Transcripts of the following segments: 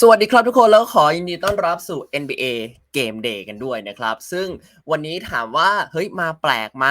สวัสดีครับทุกคนแล้วขอยินดีต้อนรับสู่ NBA Game Day กันด้วยนะครับ ซึ่งวันนี้ถามว่าเฮ้ยมาแปลกไหม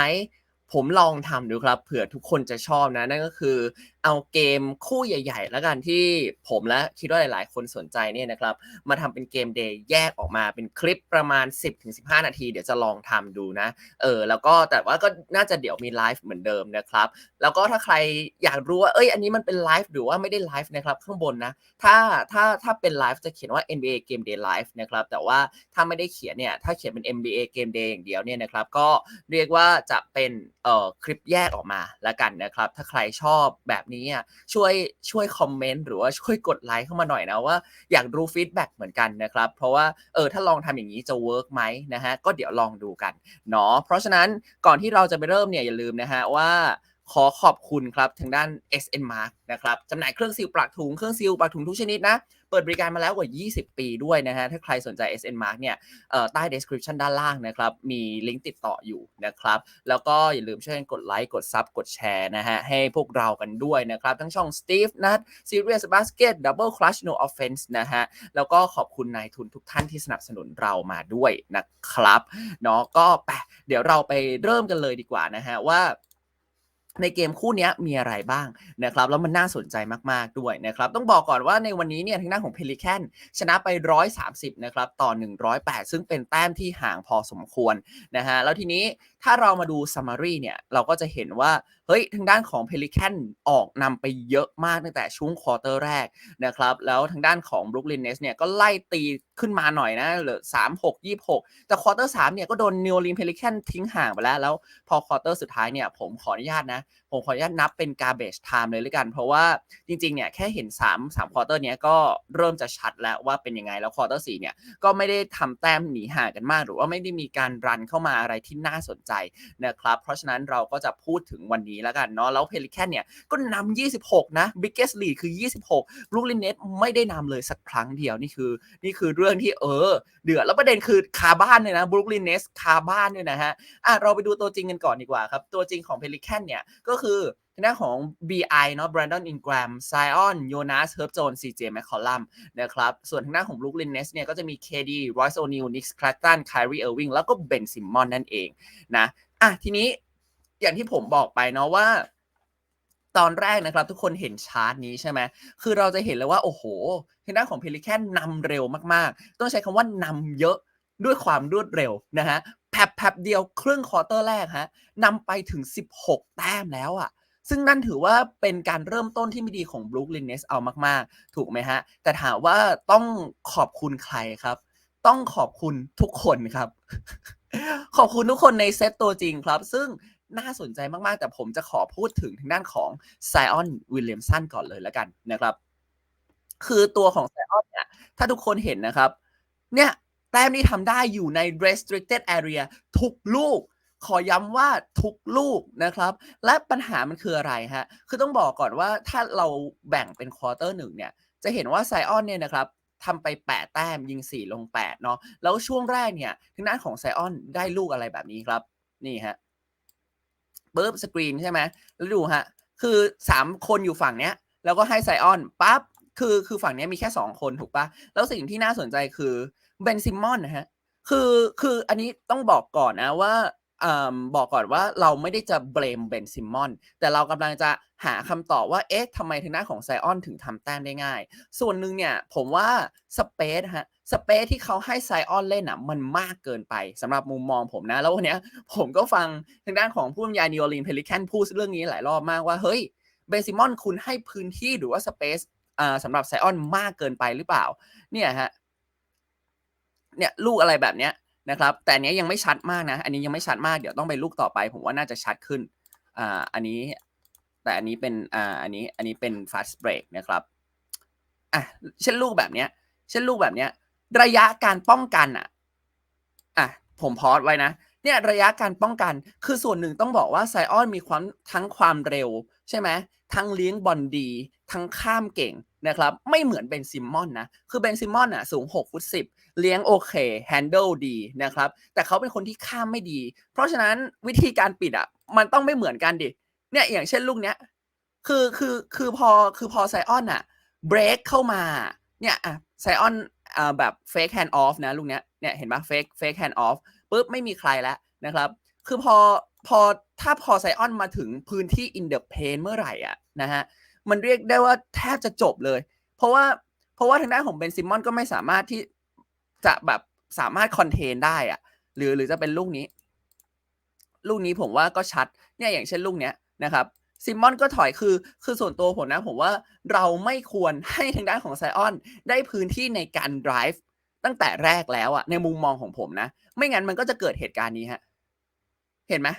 ผมลองทำดูครับเผื่อทุกคนจะชอบนะ นั่นก็คือ เอาเกมคู่ใหญ่ ๆ แล้วกันที่ผมและคิดว่าหลาย ๆ คนสนใจเนี่ยนะครับ มาทำเป็นเกมเดย์แยกออกมาเป็นคลิปประมาณ 10-15 นาที เดี๋ยวจะลองทำดูนะ เออ แล้วก็แต่ว่าก็น่าจะเดี๋ยวมีไลฟ์เหมือนเดิมนะครับ แล้วก็ถ้าใครอยากรู้ว่าเอ้ย อันนี้มันเป็นไลฟ์หรือว่าไม่ได้ไลฟ์นะครับ ข้างบนนะ ถ้าถ้าถ้าเป็นไลฟ์จะเขียนว่า NBA Game Day Live นะครับ แต่ว่าถ้าไม่ได้เขียนเนี่ย ถ้าเขียนเป็น NBA Game Day อย่างเดียวเนี่ยนะครับ ก็เรียกว่าจะเป็นเอ่อคลิปแยกออกมาแล้วกันนะครับ ถ้าใครชอบแบบนี้อะช่วยช่วยคอมเมนต์หรือว่าช่วยกดไลค์เข้ามาหน่อยนะว่าอยากรู้ฟีดแบ็กเหมือนกันนะครับ เพราะว่าเออถ้าลองทำอย่างนี้จะเวิร์กไหมนะฮะก็เดี๋ยวลองดูกันเนาะเพราะฉะนั้นก่อนที่เราจะไปเริ่มเนี่ยอย่าลืมนะฮะว่าขอขอบคุณครับทางด้าน SN Mark นะครับจำหน่ายเครื่องซีลปลักถุงเครื่องซีลปลักถุงทุกชนิดนะ เปิดบริการมาแล้วกว่า 20 ปีด้วยนะฮะถ้าใครสนใจ SN Mark เนี่ยเอ่อใต้ description ด้านล่างนะครับมีลิงก์ติดต่ออยู่นะครับแล้วก็อย่าลืมช่วยกันกดไลค์กดซับกดแชร์นะฮะให้พวกเรากันด้วยนะครับ ทั้งช่อง Steve นัท Serious Basket Double Clutch No Offense นะฮะแล้วก็ขอบคุณนายทุนทุกท่านที่สนับสนุนเรามาด้วยนะครับเนาะก็ไปเดี๋ยวเราไปเริ่มกันเลยดีกว่านะฮะว่า ในเกมคู่นี้มีอะไรบ้างนะครับแล้วมันน่าสนใจมาก ๆ ด้วยนะครับ ต้องบอกก่อนว่าในวันนี้เนี่ยทางด้านของเพลิแคนชนะไป 130 นะครับ ต่อ 108 ซึ่งเป็นแต้มที่ห่างพอสมควรนะฮะแล้วทีนี้ถ้าเรามาดูซัมมารีเนี่ย เราก็จะเห็นว่า ฮ้ยทางด้านของเพลิแคนออกนำไปเยอะมากตั้งแต่ช่วงควอเตอร์แรกนะครับแล้วทางด้านของ Brooklyn Nets เนี่ยก็ไล่ตีขึ้นมาหน่อยนะเหลือ36 26 แต่ควอเตอร์3เนี่ยก็โดนนิว o ลีนเพลิแคนทิ้งห่างไปแล้ว แล้วพอควอเตอร์สุดท้ายเนี่ยผมขออนุญาตนะ ผมขออนุญาตนับเป็น garbage time เลยล้วกัน เพราะว่าจริงๆเนี่ยแค่เห็น 3 3ควอเตอร์เนี้ยก็เริ่มจะชัดแล้วว่าเป็นยังไงแล้วควอเตอร์4เนี่ยก็ไม่ได้ทำแต้มหนีห่างกันมาก หรือว่าไม่ได้มีการรันเข้ามาอะไรที่น่าสนใจนะครับเพราะฉะนั้นเราก็จะพูดถึงวันนี้แล้วกันเนาะแล้วเพลิแคนเนี่ยก็นำ26 นะ biggest lead คือ 26 Brooklyn Nets ไม่ได้นำเลยสักครั้งเดียวนี่คือ นี่คือเรื่องที่เออ เดือดแล้วประเด็นคือคาบ้านเลยนะ Brooklyn Nets คาบ้านด้วยนะฮะอะเราไปดูตัวจริงกันก่อนดีกว่าครับ ตัวจริงของ Pelican เนี่ยก็คือทางด้านของ BI เนาะ Brandon Ingram Zion Jonas Herb Jones CJ McCollum นะครับ ส่วนทางด้านของ Brooklyn Nets เนี่ยก็จะมี KD Royce O'Neal Nick Claxton Kyrie Irving แล้วก็ Ben Simmons นั่นเองนะ อะ ทีนี้ อย่างที่ผมบอกไปเนาะว่า ตอนแรกนะครับ ทุกคนเห็นชาร์ตนี้ใช่ไหมคือเราจะเห็นเลยว่าโอ้โหทางด้านของเพลิแคนนำเร็วมากๆ ต้องใช้คำว่านำเยอะด้วยความรวดเร็วนะฮะแพบๆเดียวครึ่งควอเตอร์แรกฮะนำไปถึง 16 แต้มแล้วอะ่ะซึ่งนั่นถือว่าเป็นการเริ่มต้นที่ไม่ดีของ Brooklyn Nets เอามาก ๆ ถูกไหมฮะ แต่ถามว่าต้องขอบคุณใครครับ ต้องขอบคุณทุกคนครับ ขอบคุณทุกคนในเซตตัวจริงครับ ซึ่ง น่าสนใจมาก ๆ แต่ผมจะขอพูดถึงทางด้านของไซออนวิลเลียมสันก่อนเลยแล้วกันนะครับ คือตัวของไซออนเนี่ยถ้าทุกคนเห็นนะครับ เนี่ยแต้มที่ทำได้อยู่ใน restricted area ทุกลูก ขอย้ำว่าทุกลูกนะครับ และปัญหามันคืออะไรฮะ คือต้องบอกก่อนว่าถ้าเราแบ่งเป็นควอเตอร์หนึ่งเนี่ย จะเห็นว่าไซออนเนี่ยนะครับทำไป 8 แต้มยิง 4 ลง 8 เนาะแล้วช่วงแรกเนี่ยทางด้านของไซออนได้ลูกอะไรแบบนี้ครับ นี่ฮะ ปุ๊บสกรีนใช่ไหมแล้วดูฮะ คือ 3 คนอยู่ฝั่งเนี้ย แล้วก็ให้ไซออนปั๊บคือคือฝั่งนี้มีแค่ 2 คนถูกปะแล้วสิ่งที่น่าสนใจคือเบนซิมอนนะฮะคือคืออันนี้ต้องบอกก่อนนะว่าอ่าบอกก่อนว่าเราไม่ได้จะเบลมเบนซิมอน แต่เรากำลังจะหาคำตอบว่า เอ๊ะทำไมทางด้าของไซออนถึงทำแต้มได้ง่าย ส่วนหนึ่งเนี่ย ผมว่าสเปซฮะ สเปซที่เขาให้ไซออนเล่นอะมันมากเกินไปสำหรับมุมมองผมนะ แล้ววันนี้ผมก็ฟังทางด้านของผู้บรรยายนิโอลีนเพลิแคนพูดเรื่องนี้หลายรอบมากว่า เฮ้ยเบซิมอนคุณให้พื้นที่หรือว่าสเปซอ่าสำหรับไซออนมากเกินไปหรือเปล่า เนี่ยฮะเนี่ยลูกอะไรแบบเนี้ยนะครับ แต่อันนี้ยังไม่ชัดมากนะ อันนี้ยังไม่ชัดมาก เดี๋ยวต้องไปลูกต่อไป ผมว่าน่าจะชัดขึ้น อ่า อันนี้ แต่อันนี้เป็น อ่า อันนี้ อันนี้เป็น fast break นะครับ อะ เช่นลูกแบบเนี้ย เช่นลูกแบบเนี้ย ระยะการป้องกันอะอะผมพอสไว้นะเนี่ยระยะการป้องกันคือส่วนหนึ่งต้องบอกว่าไซออนมีความทั้งความเร็ว ใช่ไหมทั้งเลี้ยงบอลดี ทั้งข้ามเก่งนะครับไม่เหมือนเบนซิมมอนนะคือเบนซิมมอนอะสูง6ฟุต10 เลี้ยงโอเคแฮนเดิลดีนะครับแต่เขาเป็นคนที่ข้ามไม่ดี เพราะฉะนั้นวิธีการปิดอะมันต้องไม่เหมือนกันดิเนี่ยอย่างเช่นลูกเนี้ยคือคือคือพอคือพอไซออนอะเบรกเข้ามาเนี่ยอะไซออน อ่าแบบเฟกแฮนด์ออฟนะลูกเนี้ยเนี่ยเห็นปะเฟกเฟกแฮนด์ออฟปุ๊บไม่มีใครแล้วนะครับ คือพอพอถ้าพอไซออนมาถึงพื้นที่อินเด e เพนเมื่อไหร่อะนะฮะมันเรียกได้ว่าแทบจะจบเลย เพราะว่าเพราะว่าทางด้านของเบนซิมอนก็ไม่สามารถที่จะแบบสามารถคอนเทนได้อะหรือหรือจะเป็นลูกนี้ ลูกนี้ผมว่าก็ชัดเนี่ยอย่างเช่นลูกเนี้ยนะครับ ซิมมอนก็ถอยคือ คือส่วนตัวผมนะ ผมว่าเราไม่ควรให้ทางด้านของไซออนได้พื้นที่ในการ drive ตั้งแต่แรกแล้วอะในมุมมองของผมนะ ไม่งั้นมันก็จะเกิดเหตุการณ์นี้ฮะ เห็นไหม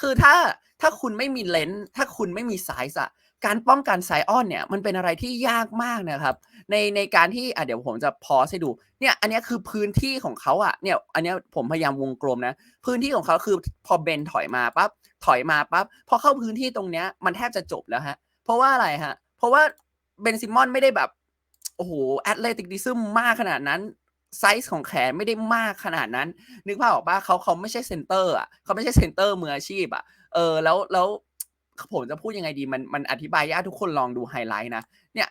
คือถ้าถ้าคุณไม่มีเลนส์ถ้าคุณไม่มีไซส์อะ การป้องกันไซออนเนี่ยมันเป็นอะไรที่ยากมากนะครับ ในในการที่อะเดี๋ยวผมจะพอให้ดูเนี่ยอันนี้คือพื้นที่ของเขาอะเนี่ยอันนี้ผมพยายามวงกลมนะพื้นที่ของเขาคือพอเบนถอยมาปั๊บถอยมาปั๊บพอเข้าพื้นที่ตรงเนี้ยมันแทบจะจบแล้วฮะเพราะว่าอะไรฮะเพราะว่าเบนซิมอนไม่ได้แบบโอ้โหแอตเลติกดิซึมมากขนาดนั้นไซส์ของแขนไม่ได้มากขนาดนั้น นึกภาพออกปะเขาเขาไม่ใช่เซนเตอร์อะเขาไม่ใช่เซนเตอร์มืออาชีพอะเออแล้วแล้ว ผมจะพูดยังไงดีมันมันอธิบายยากทุกคนลองดูไฮไลท์นะเนี่ย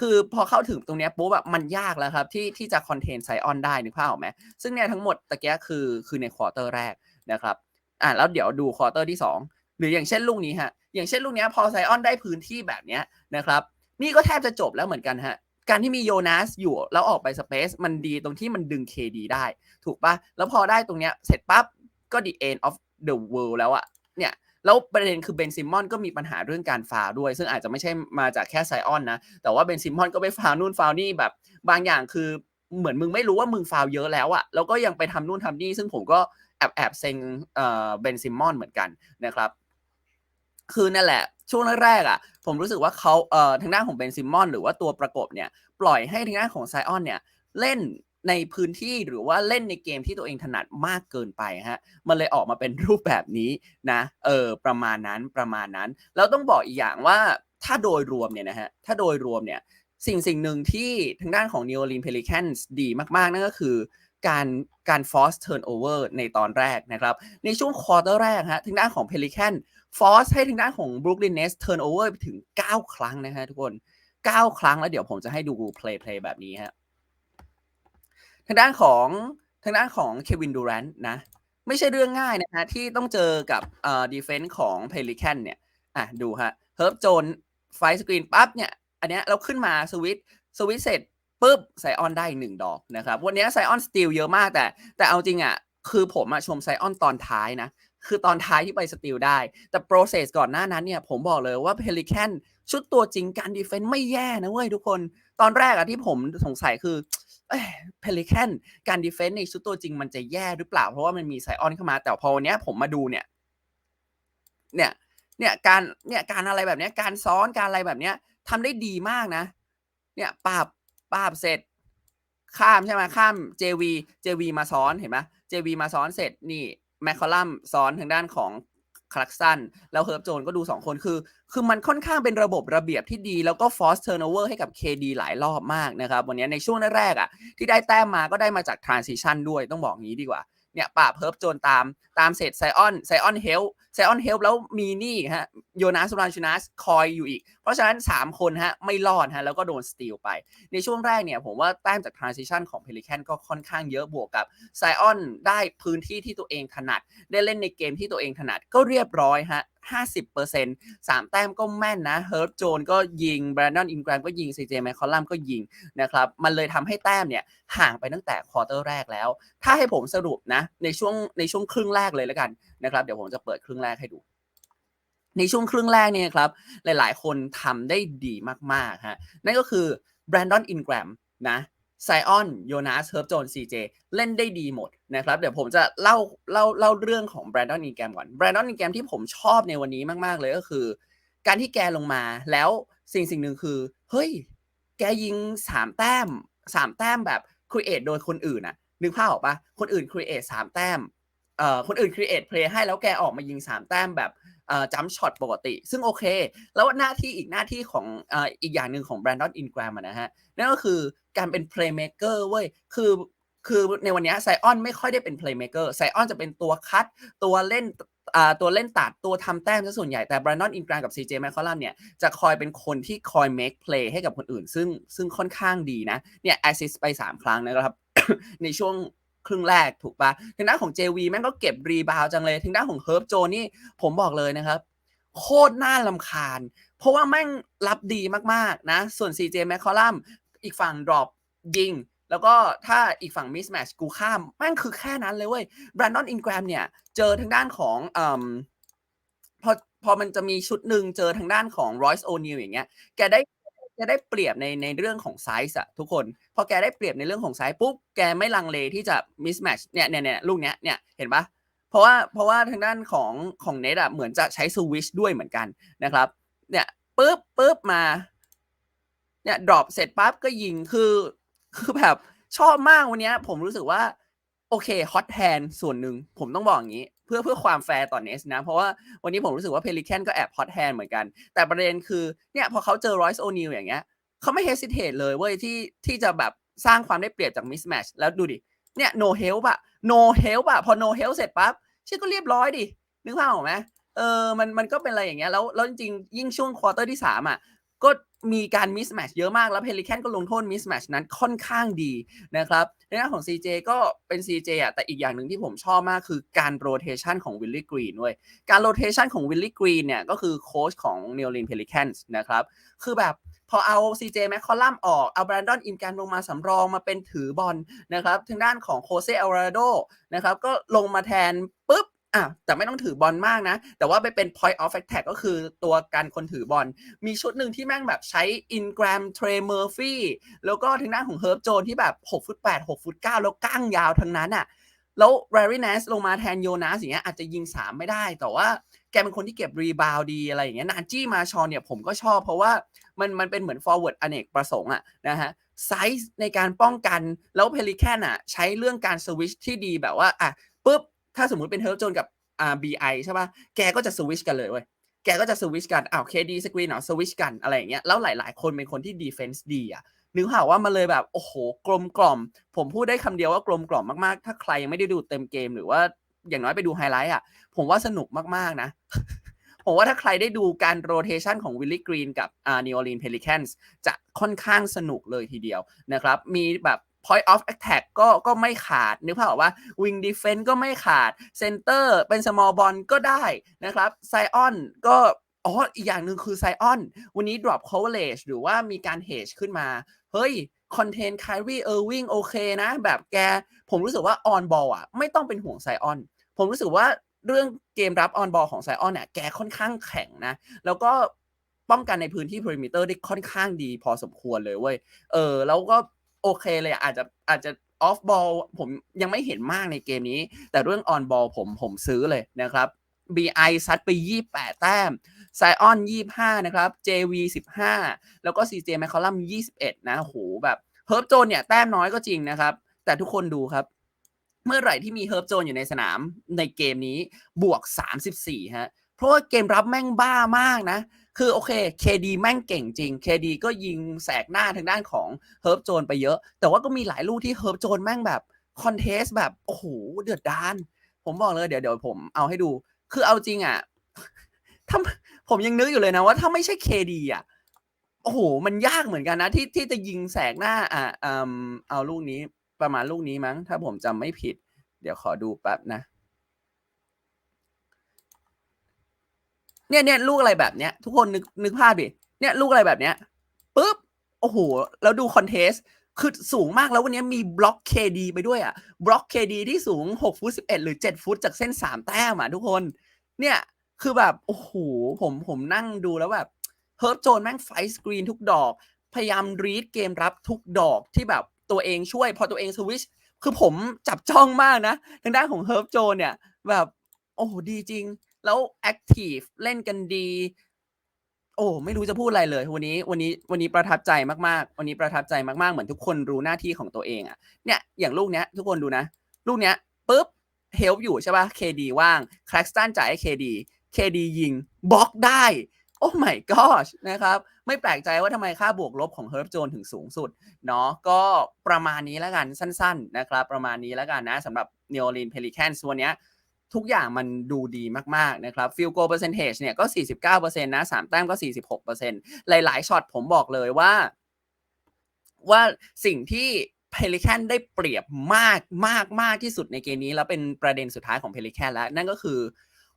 คือพอเข้าถึงตรงนี้ปุ๊บแบบมันยากแล้วครับที่ที่จะคอนเทนไซออนได้นึกภาพออกไหมซึ่งเนี่ยทั้งหมดตะเกียคือคือในควอเตอร์แรกนะครับอะแล้วเดี๋ยวดูควอเตอร์ที่ 2 หรืออย่างเช่นลูกนี้ฮะอย่างเช่นลูกนี้พอไซออนได้พื้นที่แบบเนี้ยนะครับนี่ก็แทบจะจบแล้วเหมือนกันฮะการที่มีโยนัสอยู่แล้วออกไปสเปซมันดีตรงที่มันดึง KD ได้ ถูกปะแล้วพอได้ตรงเนี้ยเสร็จปั๊บก็ the end of the world แล้วอะเนี่ย แล้วประเด็นคือเบนซิมมอนก็มีปัญหาเรื่องการฟาวด้วย ซึ่งอาจจะไม่ใช่มาจากแค่ไซออนนะ แต่ว่าเบนซิมมอนก็ไปฟาวนู่นฟาวนี่แบบ บางอย่างคือเหมือนมึงไม่รู้ว่ามึงฟาวเยอะแล้วอะแล้วก็ยังไปทำนู่นทำนี่ ซึ่งผมก็แอบแอบเซ็งเอ่อเบนซิมมอนเหมือนกันนะครับ คือนั่นแหละ ช่วงแรกๆอะ ผมรู้สึกว่าเขาเอ่อทางด้านของเบนซิมมอนหรือว่าตัวประกบเนี่ย ปล่อยให้ทางด้านของไซออนเนี่ยเล่น ในพื้นที่หรือว่าเล่นในเกมที่ตัวเองถนัดมากเกินไปฮะมันเลยออกมาเป็นรูปแบบนี้นะเออประมาณนั้นประมาณนั้น แล้วต้องบอกอีกอย่างว่าถ้าโดยรวมเนี่ยนะฮะถ้าโดยรวมเนี่ยสิ่งสิ่งหนึ่งที่ทางด้านของ New Orleans Pelicans ดีมาก ๆ นั่นก็คือการการ force turnover ในตอนแรกนะครับ ในช่วงควอเตอร์แรกฮะทางด้านของ Pelican force ให้ทางด้านของ Brooklyn Nets turnover ไปถึง 9 ครั้งนะฮะทุกคน 9 ครั้งแล้วเดี๋ยวผมจะให้ดู play play แบบนี้ฮะ ทางด้านของทางด้านของเควินดูแรนต์นะ ไม่ใช่เรื่องง่ายนะฮะที่ต้องเจอกับเอ่อ defense ของ Pelican เนี่ยอะดูฮะเฮิร์บโจนไฟสกรีนปั๊บเนี่ย อันเนี้ยเราขึ้นมาสวิตสวิตเสร็จปุ๊บไซออนได้หนึ่งดอกนะครับ วันนี้ไซออนสตีลเยอะมากแต่ แต่เอาจริงอะคือผมอะชมไซออนตอนท้ายนะ คือตอนท้ายที่ไปสตีลได้ แต่ process ก่อนหน้านั้นเนี่ย ผมบอกเลยว่าเพลิแคน ชุดตัวจริงการดีเฟนต์ไม่แย่นะเว้ยทุกคน ตอนแรกอะที่ผมสงสัยคือเพลิแคนการดีเฟนต์ในชุดตัวจริงมันจะแย่หรือเปล่า เพราะว่ามันมีไซออนเข้ามา แต่พอวันนี้ผมมาดูเนี่ย เนี่ย เนี่ยการ เนี่ยการอะไรแบบเนี้ยการซ้อนการอะไรแบบเนี้ยทำได้ดีมากนะ เนี่ยปราบปราบเสร็จ ข้ามใช่ไหมข้าม JV JV มาซ้อนเห็นไหม JV มาซ้อนเสร็จนี่แมคคอลัมซ้อนทางด้านของ คลักซันแล้วเฮิร์บโจนก็ดู 2 คนคือ คือมันค่อนข้างเป็นระบบระเบียบที่ดี แล้วก็ฟอสเทอร์โนเวอร์ให้กับ KD หลายรอบมากนะครับ วันนี้ในช่วงแรกๆอะที่ได้แต้มมาก็ได้มาจากทรานซิชันด้วยต้องบอกงี้ดีกว่าเนี่ยปราบเฮิร์บโจนตามตามเศษไซออนไซออนเฮล ไซออนเฮลแล้วมีนี่ฮะโยนาสรานชูนัสคอยอยู่อีก เพราะฉะนั้น 3 คนฮะไม่รอดฮะแล้วก็โดนสตีลไป ในช่วงแรกเนี่ยผมว่าแต้มจาก transition ของ Pelican ก็ค่อนข้างเยอะบวกกับไซออนได้พื้นที่ที่ตัวเองถนัด ได้เล่นในเกมที่ตัวเองถนัดก็เรียบร้อยฮะ50% 3แต้มก็แม่นนะเฮิร์บโจนก็ยิงแบรนดอนอินแกรมก็ยิงซีเจแมคคอลัมก็ยิงนะครับมันเลยทำให้แต้มเนี่ยห่างไปตั้งแต่ควอเตอร์แรกแล้ว ถ้าให้ผมสรุปนะในช่วงในช่วงครึ่งแรกเลยแล้วกัน นะครับ เดี๋ยวผมจะเปิดครึ่งแรกให้ดู ในช่วงครึ่งแรกเนี่ยครับ หลายๆ คนทำได้ดีมากๆฮะนั่นก็คือแบรนดอนอินแกรมนะไซออนโยนาสเฮิร์บโจนซีเจเล่นได้ดีหมดนะครับ เดี๋ยวผมจะเล่าเล่าเล่าเรื่องของแบรนดอนอินแกรมก่อนแบรนดอนอินแกรมที่ผมชอบในวันนี้มาก ๆ เลยก็คือ การที่แกลงมาแล้วสิ่งสิ่งหนึ่งคือ เฮ้ย แกยิงสามแต้มสามแต้มแบบครีเอทโดยคนอื่นอะนึกภาพออกปะคนอื่นครีเอทสามแต้ม เอ่อคนอื่นครีเอทเพลย์ให้แล้วแกออกมายิงสามแต้มแบบเอ่อจัมช็อตปกติ ซึ่งโอเค แล้วหน้าที่อีกหน้าที่ของเอ่ออีกอย่างหนึ่งของแบรนดอนอินแกรมนะฮะ นั่นก็คือการเป็นเพลย์เม k เกอร์เว้ย คือคือในวันนี้ไซออนไม่ค่อยได้เป็นเพลย์เม k เกอร์ไซออนจะเป็นตัวคัดตัวเล่นตัวเล่นตัดตัวทำแต้มซะส่วนใหญ่แต่บร a นอนอินกร m กับ CJ m c c o l l u m เนี่ยจะคอยเป็นคนที่คอย make play ให้กับคนอื่น ซึ่งซึ่งค่อนข้างดีนะเนี่ย assist ไป 3 ครั้งนะครับในช่วง ครึ่งแรกถูกปะทางด้านของ JV แม่งก็เก็บรีบาวจังเลยทางด้านของเฮิร์บโจนี่ผมบอกเลยนะครับ โคตรน่าลำคาญ เพราะว่าแม่งรับดีมากๆนะ ส่วน CJ m c c o l l u m อีกฝั่ง drop ยิง แล้วก็ถ้าอีกฝั่ง mismatch กูข้ามแม่งคือแค่นั้นเลยเว้ย b r a n d o n Ingram เนี่ยเจอทางด้านของอพอพอมันจะมีชุดหนึ่งเจอทางด้านของ Royce O'Neal อย่างเงี้ยแกได้ แกได้เปรียบในในเรื่องของไซส์อะทุกคนพอแกได้เปรียบในเรื่องของไซส์ปุ๊บแกไม่ลังเลที่จะ mismatch เนี่ยเนี่ยเนี่ยลูกเนี้ยเนี่ยเห็นปะเพราะว่าเพราะว่าทางด้านของของเนทอะเหมือนจะใช้สวิชด้วยเหมือนกันนะครับ เนี่ยปุ๊บปุ๊บมาเนี่ยดรอปเสร็จปั๊บก็ยิงคือคือแบบชอบมากวันเนี้ยผมรู้สึกว่า โอเคฮอตแทนส่วนหนึ่งผมต้องบอกอย่างนี้ เพื่อเพื่อความแฟร์ต่อเนสนะ เพราะว่าวันนี้ผมรู้สึกว่าเพลิแคนก็แอบฮอตแทนเหมือนกัน แต่ประเด็นคือเนี่ยพอเขาเจอรอยส์โอนิลอย่างเงี้ยเขาไม่เฮสิเทตเลยเว้ยที่ที่จะแบบสร้างความได้เปรียบจากมิสแมชแล้วดูดิเนี่ย no help อะ no help อะพอ no help เสร็จปั๊บเชื่อก็เรียบร้อยดินึกภาพออกไหมเออมันมันก็เป็นอะไรอย่างเงี้ยแล้วแล้วจริงๆยิ่งช่วงควอเตอร์ที่สามอะ ก็มีการมิสแมชเยอะมาก แล้วเพลิแคนก็ลงโทษมิสแมชนั้นค่อนข้างดีนะครับในหน้าของ CJ ก็เป็น CJ อะแต่อีกอย่างหนึ่งที่ผมชอบมากคือการโรเทชันของวิลลี่กรีนเว้ยการโรเทชันของวิลลี่กรีนเนี่ยก็คือโค้ชของ New Orleans Pelicans นะครับ คือแบบพอเอา CJ แมคคอลัมออก เอาแบรนดอนอินการลงมาสำรองมาเป็นถือบอลนะครับทางด้านของโคเซอัลราโดนะครับก็ลงมาแทนปุ๊บ อะแต่ไม่ต้องถือบอลมากนะ แต่ว่าไปเป็น point of attack ก็คือตัวการคนถือบอล มีชุดหนึ่งที่แม่งแบบใช้อินกร m มเทรเมอร์ฟี่แล้วก็ทางด้านของเฮิร์บโจนที่แบบ6ฟุต8 6ฟุต9 แล้วก้างยาวทั้งนั้นอะแล้ว r a r y n a s ลงมาแทนโยนาสอย่างเงี้ยอาจจะยิง 3 ไม่ได้ แต่ว่าแกเป็นคนที่เก็บรีบาวดีอะไรอย่างเงี้ยนาจี้มาชอนเนี่ยผมก็ชอบ เพราะว่ามันมันเป็นเหมือน forward อเนกประสงค์อะนะฮะไซส์ในการป้องกันแล้วเพลิแคนอะใช้เรื่องการสวิชที่ดีแบบว่าอะปุ๊บ ถ้าสมมติเป็นเฮิร์บโจนกับอ่า BI ใช่ป่ะแกก็จะสวิชกันเลยเว้ยแกก็จะสวิชกันอ้าว KD สกรีนเนาะสวิชกันอะไรอย่างเงี้ยแล้วหลาย ๆ คนเป็นคนที่ดีเฟนส์ดีอะนึกภาพว่ามันเลยแบบโอ้โหกลมกล่อม ผมพูดได้คำเดียวว่ากลมกล่อมมากๆ ถ้าใครยังไม่ได้ดูเต็มเกมหรือว่าอย่างน้อยไปดูไฮไลท์อะผมว่าสนุกมากๆนะ ผมว่าถ้าใครได้ดูการโรเทชันของวิลลี่กรีนกับอ่านิวอลีนเพลิแคนส์จะค่อนข้างสนุกเลยทีเดียวนะครับ มีแบบ point of attack ก็ก็ไม่ขาดนึกภาพออกว่า wing defense ก็ไม่ขาด center เป็น small ball ก็ได้นะครับ Zion ก็อ๋ออีกอย่างหนึ่งคือ Zion วันนี้ drop coverage หรือว่ามีการ hedge ขึ้นมา เฮ้ย contain Kyrie Irving โอเคนะ แบบแก ผมรู้สึกว่า on ball อะ ไม่ต้องเป็นห่วง Zion ผมรู้สึกว่าเรื่องเกมรับ on ball ของ Zion เนี่ยแกค่อนข้างแข็งนะ แล้วก็ป้องกันในพื้นที่ perimeter ได้ค่อนข้างดีพอสมควรเลยเว้ย เออ แล้วก็ โอเคเลยอาจจะอาจจะ off ball ผมยังไม่เห็นมากในเกมนี้ แต่เรื่อง on ball ผมผมซื้อเลยนะครับ BI ซัดไป 28 แต้มไซออน25 นะครับ JV 15 แล้วก็ CJ m c c o l l u m 21 นะโหแบบเฮิร์บโจนเนี่ยแต้มน้อยก็จริงนะครับ แต่ทุกคนดูครับ เมื่อไหร่ที่มีเฮิร์บโจนอยู่ในสนามในเกมนี้บวก 34 ฮะ เพราะว่าเกมรับแม่งบ้ามากนะ คือโอเค KD แม่งเก่งจริง KD ก็ยิงแสกหน้าทางด้านของเฮิร์บโจนไปเยอะ แต่ว่าก็มีหลายลูกที่เฮิร์บโจนแม่งแบบคอนเทสแบบโอ้โหเดือดดานผมบอกเลยเดี๋ยวเดี๋ยวผมเอาให้ดู คือเอาจริงอะถ้าผมยังนึกอยู่เลยนะว่าถ้าไม่ใช่ KD อะโอ้โห มันยากเหมือนกันนะ ที่ที่จะยิงแสกหน้าอะอืมเอาลูกนี้ประมาณลูกนี้มั้ง ถ้าผมจำไม่ผิด เดี๋ยวขอดูแป๊บนะ เนี่ยเนี่ยลูกอะไรแบบเนี้ย ทุกคนนึกนึกภาพดิเนี่ยลูกอะไรแบบเนี้ยปุ๊บโอ้โหแล้วดูคอนเทสคือสูงมากแล้ววันนี้มีบล็อก KD ไปด้วยอะบล็อก KD ที่สูง6ฟุต11 หรือ 7 ฟุตจากเส้น 3 แต้มอะทุกคน เนี่ยคือแบบ โอ้โห ผมผมนั่งดูแล้วแบบเฮิร์บโจนแม่งไฟสกรีนทุกดอก พยายามรีดเกมรับทุกดอกที่แบบตัวเองช่วย พอตัวเองสวิชคือผมจับจ้องมากนะ ทางด้านของเฮิร์บโจนเนี่ย แบบ โอ้โหดีจริง แล้วแอคทีฟเล่นกันดี โอ้ไม่รู้จะพูดอะไรเลย วันนี้วันนี้วันนี้ประทับใจมากๆ วันนี้ประทับใจมากๆ เหมือนทุกคนรู้หน้าที่ของตัวเองอะเนี่ยอย่างลูกเนี้ยทุกคนดูนะ ลูกเนี้ยปุ๊บเฮลอยู่ใช่ปะ่ะ KD ว่างคล a กสตันจ่ายให้ KD KD ยิงบล็อกได้ โอ้ my gosh นะครับ ไม่แปลกใจว่าทำไมค่าบวกลบของเฮิร์บโจนถึงสูงสุดเนาะก็ประมาณนี้แล้วกันสั้น ๆ นะครับ ประมาณนี้แล้วกันนะสำหรับ New Orleans Pelicans วันเนี้ย ทุกอย่างมันดูดีมากๆนะครับ Field Goal Percentage เนี่ยก็ 49%นะ3แต้มก็ 46%หลายๆช็อตผมบอกเลยว่า ว่าสิ่งที่ Pelican ได้เปรียบมากมากมากที่สุดในเกมนี้ แล้วเป็นประเด็นสุดท้ายของ Pelican แล้ว นั่นก็คือ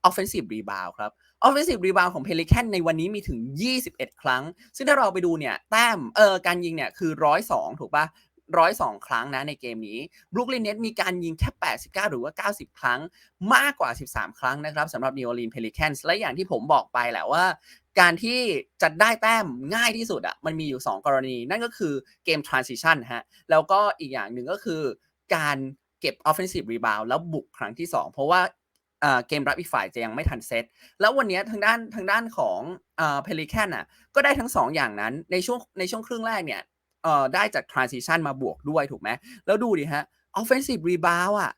Offensive Rebound ครับ Offensive Rebound ของ Pelican ในวันนี้มีถึง 21 ครั้ง ซึ่งถ้าเราไปดูเนี่ย แต้ม เออ การยิงเนี่ย คือ 102 ถูกปะ 102ครั้งนะในเกมนี้ Brooklyn Nets มีการยิงแค่ 89 หรือว่า 90 ครั้งมากกว่า 13 ครั้งนะครับสำหรับ New Orleans Pelicans และอย่างที่ผมบอกไปแหละว่า การที่จะได้แต้มง่ายที่สุดอะมันมีอยู่ 2 กรณี นั่นก็คือเกม transition ฮะแล้วก็อีกอย่างหนึ่งก็คือการเก็บ offensive rebound แล้วบุกครั้งที่ 2 เพราะว่าเกมรับอีกฝ่ายจะยังไม่ทันเซต แล้ววันนี้ทางด้านทางด้านของเอ่อ Pelican อะก็ได้ทั้ง 2 อย่างนั้นในช่วงในช่วงครึ่งแรกเนี่ย เอ่อได้จาก transition มาบวกด้วยถูกไหมแล้วดูดิฮะ offensive rebound อะ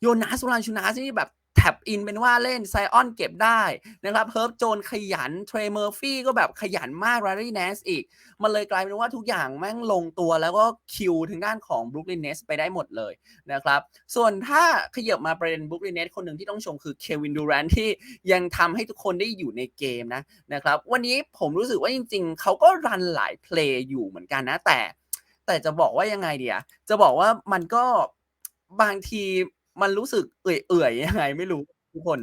โยนาสุรันชูนาสนี่แบบ แท็บอินเป็นว่าเล่นไซออนเก็บได้นะครับเฮิร์บโจนขยันเทรเมอร์ฟี่ก็แบบขยันมาก r ารีเนสอีก มันเลยกลายเป็นว่าทุกอย่างแม่งลงตัวแล้วก็คิวทางด้านของ Brooklyn Nets ไปได้หมดเลยนะครับ ส่วนถ้าขยับมาประเด็น Brooklyn Nets คนหนึ่งที่ต้องชมคือเควินดูแรนที่ยังทำให้ทุกคนได้อยู่ในเกมนะนะครับ วันนี้ผมรู้สึกว่าจริง ๆ เขาก็รันหลายเพลย์อยู่เหมือนกันนะแต่ แต่จะบอกว่ายังไงเดียจะบอกว่ามันก็บางที มันรู้สึกเอื่อยๆยังไงไม่รู้ทุกคน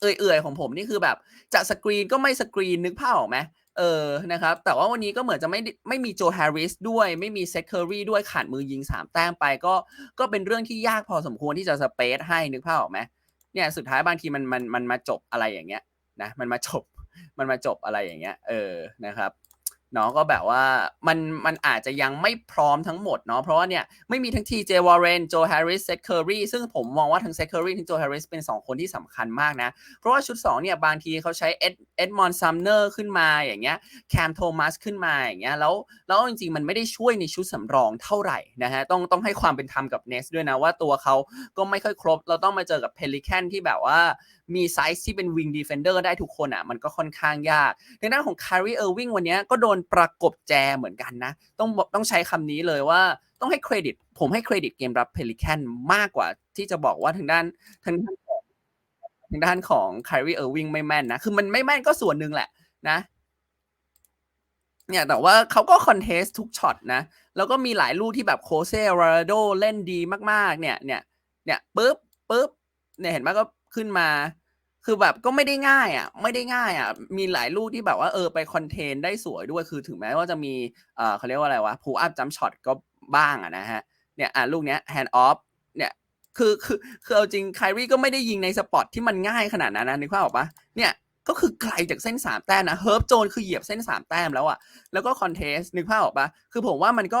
เอื่อยๆของผมนี่คือแบบ จะสกรีนก็ไม่สกรีนนึกภาพออกไหมเออ นะครับ แต่ว่าวันนี้ก็เหมือนจะไม่ไม่มีโจแฮร์ริสด้วย ไม่มีเซตเคอรี่ด้วยขาดมือยิง 3 แต้มไปก็ก็เป็นเรื่องที่ยากพอสมควรที่จะสเปซให้นึกภาพออกไหมเนี่ยสุดท้ายบางทีมันมันมันมาจบอะไรอย่างเงี้ยนะมันมาจบมันมาจบอะไรอย่างเงี้ยเออนะครับ เนาะก็แบบว่ามันมันอาจจะยังไม่พร้อมทั้งหมดเนาะเพราะว่าเนี่ยไม่มีทั้งทีเจวอร์เรนโจแฮร์ริสเซตเคอรีซึ่งผมมองว่าทั้งเซตเคอรีทั้งโจแฮร์ริสเป็น 2 คนที่สำคัญมากนะ เพราะว่าชุด 2 เนี่ย บางทีเขาใช้เอ็ดเอ็ดมอนซัมเนอร์ขึ้นมาอย่างเงี้ยแคมโทมัสขึ้นมาอย่างเงี้ยแล้วแล้วจริงๆ มันไม่ได้ช่วยในชุดสำรองเท่าไหร่นะฮะต้องต้องให้ความเป็นธรรมกับเนสด้วยนะว่าตัวเขาก็ไม่ค่อยครบ เราต้องมาเจอกับเพลิแคนที่แบบว่า มีไซส์ที่เป็นวิงดีเฟนเดอร์ได้ทุกคนอะมันก็ค่อนข้างยากในด้านของคารีเออร์วิงวันนี้ก็โดนประกบแจเหมือนกันนะ ต้องบอกต้องใช้คำนี้เลยว่าต้องให้เครดิต ผมให้เครดิตเกมรับเพลิแคนมากกว่าที่จะบอกว่าทางด้านทางด้านของทางด้านของคารีเออร์วิงไม่แม่นนะ คือมันไม่แม่นก็ส่วนหนึ่งแหละนะเนี่ยแต่ว่าเขาก็คอนเทสทุกช็อตนะ แล้วก็มีหลายลูกที่แบบโคเซราโดเล่นดีมากๆ เนี่ยเนี่ยเนี่ยปุ๊บปุ๊บเนี่ยเห็นไหมก็ขึ้นมา คือแบบก็ไม่ได้ง่ายอะไม่ได้ง่ายอะมีหลายลูกที่แบบว่าเออไปคอนเทนได้สวยด้วยคือถึงแม้ว่าจะมีเอ่อเขาเรียกว่าอะไรวะพูอัพจัมช็อตก็บ้างอะนะฮะเนี่ยอะลูกเนี้ยแฮนด์ออฟเนี่ยคือคือคือเอาจริงไครี่ก็ไม่ได้ยิงในสปอตที่มันง่ายขนาดนั้นนะนึกภาพออกปะเนี่ยก็คือไกลจากเส้นสามแต้มนะเฮิร์บโจนคือเหยียบเส้นสามแต้มแล้วอะแล้วก็คอนเทสนึกภาพออกปะคือผมว่ามันก็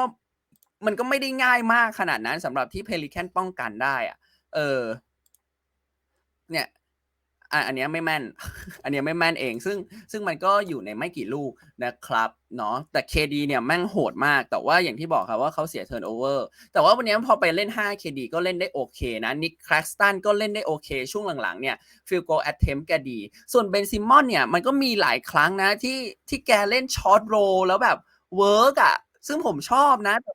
มันก็ไม่ได้ง่ายมากขนาดนั้นสำหรับที่เพลิแคนป้องกันได้อะเออเนี่ย อะอันเนี้ยไม่แม่น อันเนี้ยไม่แม่นเอง ซึ่งซึ่งมันก็อยู่ในไม่กี่ลูกนะครับเนาะแต่ KD เนี่ยแม่งโหดมาก แต่ว่าอย่างที่บอกครับว่าเขาเสียเทิร์นโอเวอร์แต่ว่าวันนี้พอไปเล่น 5 KD ก็เล่นได้โอเคนะนิกคลาสตันก็เล่นได้โอเค ช่วงหลังๆเนี่ยฟิลโกแอตเทมแกดี ส่วนเบนซิมอนเนี่ยมันก็มีหลายครั้งนะที่ที่แกเล่นช็อตโรแล้วแบบเวิร์กอะซึ่งผมชอบนะแต่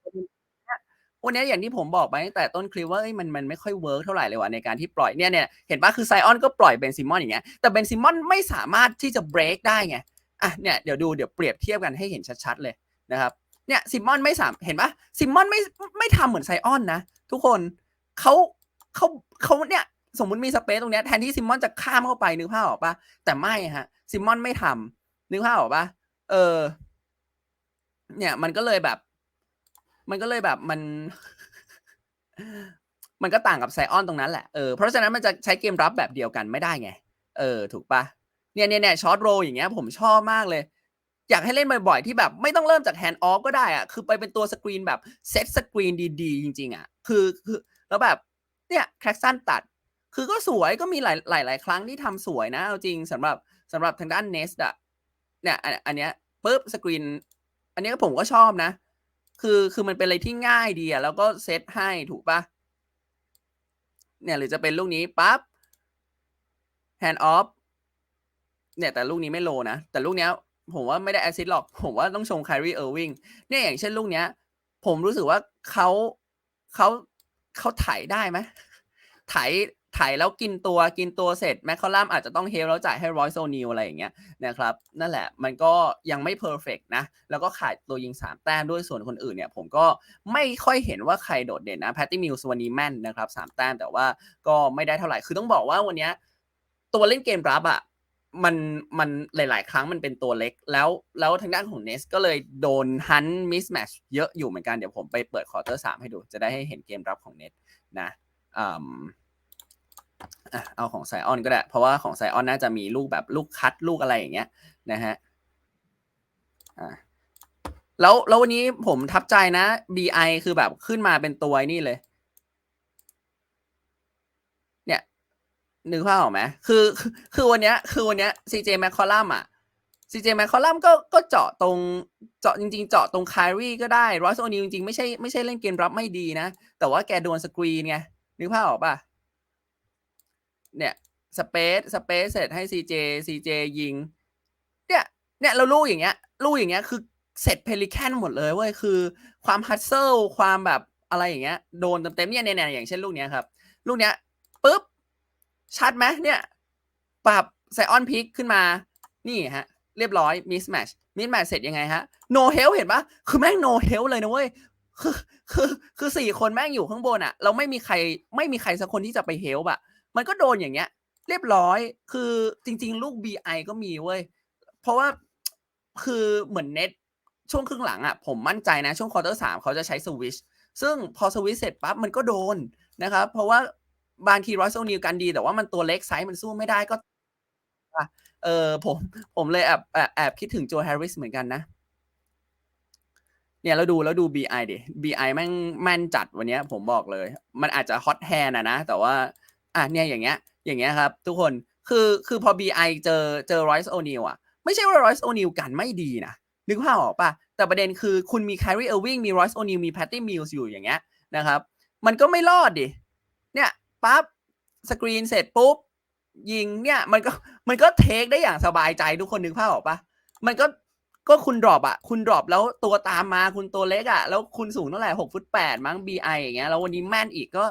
วันนี้อย่างที่ผมบอกไปตั้งแต่ต้นคลิปว่ามันมันไม่ค่อยเวิร์กเท่าไหร่เลยว่ะในการที่ปล่อยเนี่ยเนี่ยเห็นปะคือไซออนก็ปล่อยเบนซิมอนอย่างเงี้ยแต่เบนซิมอนไม่สามารถที่จะเบรกได้ไงอะเนี่ยเดี๋ยวดูเดี๋ยวเปรียบเทียบกันให้เห็นชัดๆเลยนะครับเนี่ยซิมอนไม่สามเห็นปะซิมอนไม่ไม่ทำเหมือนไซออนนะ ทุกคนเขาเขาเขาเนี่ยสมมติมีสเปซตรงเนี้ยแทนที่ซิมอนจะข้ามเข้าไปนึกภาพออกปะแต่ไม่ฮะซิมอนไม่ทำนึกภาพออกปะเออเนี่ยมันก็เลยแบบ มันก็เลยแบบมัน มันก็ต่างกับไซออนตรงนั้นแหละเออเพราะฉะนั้นมันจะใช้เกมรับแบบเดียวกันไม่ได้ไง เออ ถูกปะเนี่ยเนี่ยเนี่ยช็อตโรอย่างเงี้ย ผมชอบมากเลย อยากให้เล่นบ่อยๆที่แบบไม่ต้องเริ่มจากแฮนด์ออฟก็ได้อะคือไปเป็นตัวสกรีนแบบเซตสกรีนดีๆ จริง ๆอะคือคือแล้วแบบเนี่ยแคคซันตัด คือก็สวยก็มีหลายหลายหลายครั้งที่ทำสวยนะเอาจริงสำหรับสำหรับทางด้านเนสอะเนี่ยอันอันเนี้ยปุ๊บสกรีน อันนี้ผมก็ชอบนะ คือคือมันเป็นอะไรที่ง่ายดีอะแล้วก็เซตให้ถูกปะเนี่ยหรือจะเป็นลูกนี้ปั๊บ hand off เนี่ยแต่ลูกนี้ไม่โลนะ แต่ลูกเนี้ยผมว่าไม่ได้แอซิดหรอก ผมว่าต้องชมไคลรีเออร์วิงเนี่ยอย่างเช่นลูกเนี้ย ผมรู้สึกว่าเขาเขาเขาไถได้ไหมถ่าย แล้วกินตัวกินตัวเสร็จแมคคอลัมอาจจะต้องเฮลแล้วจ่ายให้รอยโซนิลอะไรอย่างเงี้ยนะครับนั่นแหละมันก็ยังไม่เพอร์เฟกนะ แล้วก็ขาดตัวยิง 3 แต้มด้วยส่วนคนอื่นเนี่ย ผมก็ไม่ค่อยเห็นว่าใครโดดเด่นนะแพตตี้มิลส์วันนี้แม่นนะครับสามแต้มแต่ว่าก็ไม่ได้เท่าไหร่คือต้องบอกว่าวันเนี้ยตัวเล่นเกมรับอะมันมันหลาย ๆ ครั้งมันเป็นตัวเล็กแล้วแล้วทางด้านของเนสก็เลยโดนฮันมิสแมชเยอะอยู่เหมือนกันเดี๋ยวผมไปเปิดควอเตอร์สามให้ดู จะได้ให้เห็นเกมรับของเนสนะอืม อะเอาของไซออนก็ได้ เพราะว่าของไซออนน่าจะมีลูกแบบลูกคัดลูกอะไรอย่างเงี้ยนะฮะอะแล้วแล้ววันนี้ผมทับใจนะ BI คือแบบขึ้นมาเป็นตัวนี่เลย เนี่ยนึกภาพออกไหมคือคือวันเนี้ย คือวันเนี้ย CJ m c c o l l u m อะ CJ m c c o l l u m ก็ก็เจาะตรงเจาะจริง ๆ เจาะตรงค y รีก็ได้รอสโอนิลจริงๆ ไม่ใช่ไม่ใช่เล่นเกมรับไม่ดีนะ แต่ว่าแกโดนสกรีนไงนึกภาพออกป่ะ เนี่ยสเปซสเปซเสร็จให้ CJ CJ ยิง เนี่ยเนี่ยเราลูกอย่างเงี้ย ลูกอย่างเงี้ยคือเสร็จเพลิแคนหมดเลยเว้ยคือความฮัตเซิลความแบบอะไรอย่างเงี้ยโดนเต็มๆเนี่ยเนี่ยเนี่ยอย่างเช่นลูกเนี้ยครับ ลูกเนี้ยปุ๊บชัดไหมเนี่ยปรับไซออนพิกขึ้นมานี่ฮะ เรียบร้อยมิสแมชมิสแมชเสร็จยังไงฮะโนเฮลเห็นปะคือแม่งโนเฮลเลยนะเว้ยคือคือคือสี่คนแม่งอยู่ข้างบนอะเราไม่มีใครไม่มีใครสักคนที่จะไปเฮลอะ มันก็โดนอย่างเงี้ย เรียบร้อยคือจริง ๆ ลูก BI ก็มีเว้ย เพราะว่าคือเหมือนเน็ตช่วงครึ่งหลังอะผมมั่นใจนะ ช่วงควอเตอร์สามเขาจะใช้สวิชซึ่งพอสวิชเสร็จปั๊บมันก็โดนนะครับ เพราะว่าบางทีรอยโซนิวกันดี แต่ว่ามันตัวเล็กไซส์มันสู้ไม่ได้ก็เออผมผมเลยแอบแอบแอบคิดถึงโจแฮร์ริสเหมือนกันนะ เนี่ยเราดูแล้วดู BI ดิ BI แม่งแม่นจัดวันเนี้ยผมบอกเลย มันอาจจะฮอตแฮนะนะ แต่ว่า อะเนี่ยอย่างเงี้ยอย่างเงี้ยครับ ทุกคนคือคือพอ BI เจอเจอรอยส์โอนิลอะไม่ใช่ว่ารอยส์โอนิลกันไม่ดีนะนึกภาพออกปะแต่ประเด็นคือคุณมี c ครีเออร์วิงมีรอยส์โอนิลมีแพตตี้มิลส์อยู่อย่างเงี้ยนะครับ มันก็ไม่รอดดิเนี่ยปั๊บสกรีนเสร็จปุ๊บยิงเนี่ยมันก็มันก็เทคได้อย่างสบายใจทุกคนนึกภาพออกปะมันก็ก็คุณดรอปอะคุณดรอปแล้วตัวตามมาคุณตัวเล็กอะแล้วคุณสูงเท่าไหร่หกฟุตแปดมั้ง BI อย่างเงี้ยแล้ววันนี้แม่นอีกก็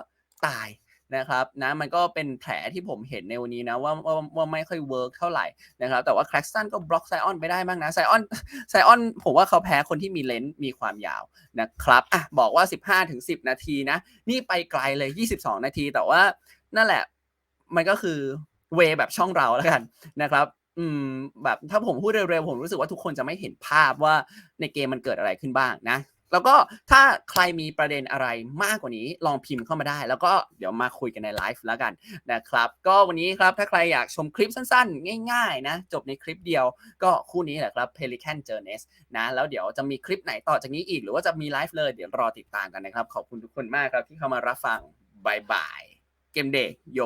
ตาย นะครับนะมันก็เป็นแผลที่ผมเห็นในวันนี้นะว่าว่าว่าไม่ค่อยเวิร์กเท่าไหร่นะครับแต่ว่าแคลกสันก็บล็อกไซออนไปได้บ้างนะไซออนไซออนผมว่าเขาแพ้คนที่มีเลนส์มีความยาวนะครับอะบอกว่า 15ถึง10 นาทีนะ นี่ไปไกลเลย 22 นาที แต่ว่านั่นแหละมันก็คือเวแบบช่องเราแล้วกันนะครับอืมแบบถ้าผมพูดเร็วๆผมรู้สึกว่าทุกคนจะไม่เห็นภาพว่าในเกมมันเกิดอะไรขึ้นบ้างนะ แล้วก็ถ้าใครมีประเด็นอะไรมากกว่านี้ลองพิมพ์เข้ามาได้ แล้วก็เดี๋ยวมาคุยกันในไลฟ์แล้วกันนะครับ ก็วันนี้ครับถ้าใครอยากชมคลิปสั้นๆ ง่าย ๆ นะ จบในคลิปเดียวก็คู่นี้แหละครับ Pelican Journeys นะแล้วเดี๋ยวจะมีคลิปไหนต่อจากนี้อีก หรือว่าจะมีไลฟ์เลยเดี๋ยวรอติดตามกันนะครับ ขอบคุณทุกคนมากครับที่เข้ามารับฟังบายบายเกมเดย์โย